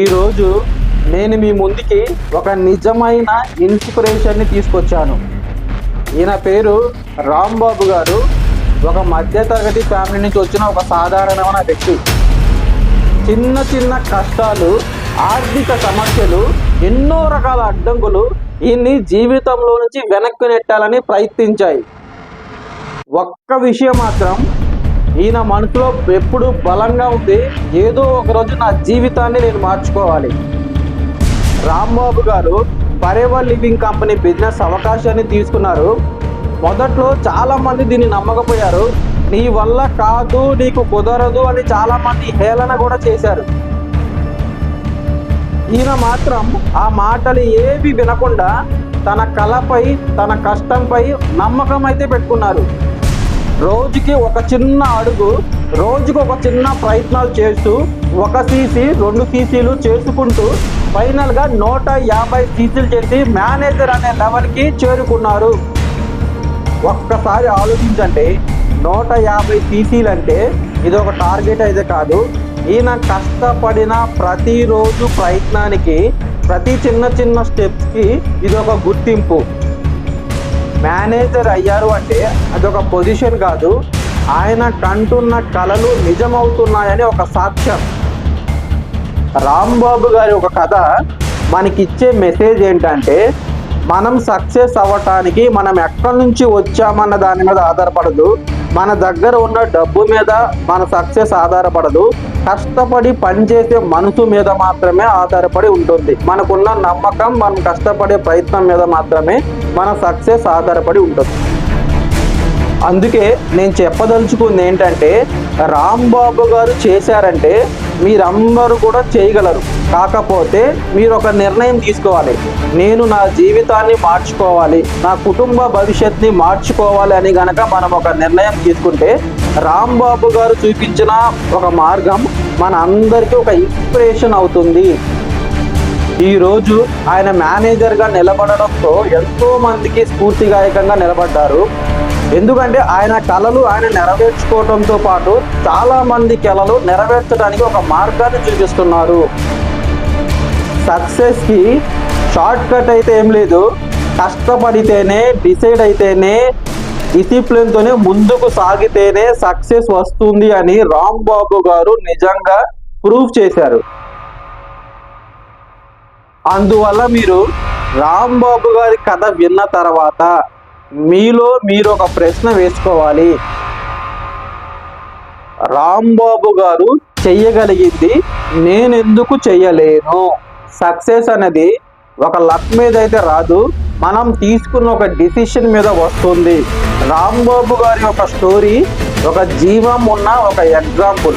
ఈరోజు నేను మీ ముందుకి ఒక నిజమైన ఇన్స్పిరేషన్ని తీసుకొచ్చాను. ఈయన పేరు రాంబాబు గారు. ఒక మధ్యతరగతి ఫ్యామిలీ నుంచి వచ్చిన ఒక సాధారణమైన వ్యక్తి. చిన్న చిన్న కష్టాలు ఆర్థిక సమస్యలు ఎన్నో రకాల అడ్డంకులు ఈయన్ని జీవితంలో నుంచి వెనక్కి నెట్టాలని ప్రయత్నించాయి. ఒక్క విషయం మాత్రం ఈయన మనసులో ఎప్పుడు బలంగా ఉంది ఏదో ఒక రోజు నా జీవితాన్ని నేను మార్చుకోవాలి. రాంబాబు గారు పరేవర్ లివింగ్ కంపెనీ బిజినెస్ అవకాశాన్ని తీసుకున్నారు. మొదట్లో చాలామంది దీన్ని నమ్మకపోయారు. నీ వల్ల కాదు నీకు కుదరదు అని చాలామంది హేళన కూడా చేశారు. ఈయన మాత్రం ఆ మాటలు ఏవి వినకుండా తన కళపై తన కష్టంపై నమ్మకం అయితే పెట్టుకున్నారు. రోజుకి ఒక చిన్న అడుగు రోజుకి ఒక చిన్న ప్రయత్నాలు చేస్తూ ఒక సీసీ రెండు సీసీలు చేసుకుంటూ ఫైనల్గా నూట యాభై సీసీలు చేసి మేనేజర్ అనే లెవెల్కి చేరుకున్నారు. ఒక్కసారి ఆలోచించండి నూట యాభై సీసీలు అంటే ఇది ఒక టార్గెట్ అయితే కాదు. ఈయన కష్టపడిన ప్రతిరోజు ప్రయత్నానికి ప్రతి చిన్న చిన్న స్టెప్స్కి ఇది ఒక గుర్తింపు. మేనేజర్ అయ్యారు అంటే అదొక పొజిషన్ కాదు. ఆయన కంటున్న కళలు నిజమవుతున్నాయని ఒక సాక్ష్యం. రాంబాబు గారి ఒక కథ మనకిచ్చే మెసేజ్ ఏంటంటే మనం సక్సెస్ అవ్వటానికి మనం ఎక్కడి నుంచి వచ్చామన్న దాని మీద ఆధారపడదు. మన దగ్గర ఉన్న డబ్బు మీద మన సక్సెస్ ఆధారపడదు. కష్టపడి పనిచేసే మనసు మీద మాత్రమే ఆధారపడి ఉంటుంది. మనకున్న నమ్మకం మనం కష్టపడే ప్రయత్నం మీద మాత్రమే మన సక్సెస్ ఆధారపడి ఉంటుంది. అందుకే నేను చెప్పదలుచుకుంది ఏంటంటే రాంబాబు గారు చేశారంటే మీరందరూ కూడా చేయగలరు. కాకపోతే మీరు ఒక నిర్ణయం తీసుకోవాలి. నేను నా జీవితాన్ని మార్చుకోవాలి. నా కుటుంబ భవిష్యత్ని మార్చుకోవాలి అని గనక మనం ఒక నిర్ణయం తీసుకుంటే రాంబాబు గారు చూపించిన ఒక మార్గం మన అందరికీ ఒక ఇన్స్పిరేషన్ అవుతుంది. ఈరోజు ఆయన మేనేజర్గా నిలబడడంతో ఎంతో మందికి స్ఫూర్తిదాయకంగా నిలబడ్డారు. ఎందుకంటే ఆయన కళలు ఆయన నెరవేర్చుకోవడంతో పాటు చాలా మంది కళలు నెరవేర్చడానికి ఒక మార్గాన్ని చూపిస్తున్నారు. సక్సెస్కి షార్ట్ కట్ అయితే ఏం లేదు. కష్టపడితేనే డిసైడ్ అయితేనే డిసిప్లిన్తోనే ముందుకు సాగితేనే సక్సెస్ వస్తుంది అని రాంబాబు గారు నిజంగా ప్రూవ్ చేశారు. అందువల్ల మీరు రాంబాబు గారి కథ విన్న తర్వాత మీలో మీరు ఒక ప్రశ్న వేసుకోవాలి. రాంబాబు గారు చెయ్యగలిగింది నేను ఎందుకు చెయ్యలేను? సక్సెస్ అనేది ఒక లక్ మీద అయితే రాదు. మనం తీసుకున్న ఒక డిసిషన్ మీద వస్తుంది. రాంబాబు గారి ఒక స్టోరీ ఒక జీవం ఉన్న ఒక ఎగ్జాంపుల్.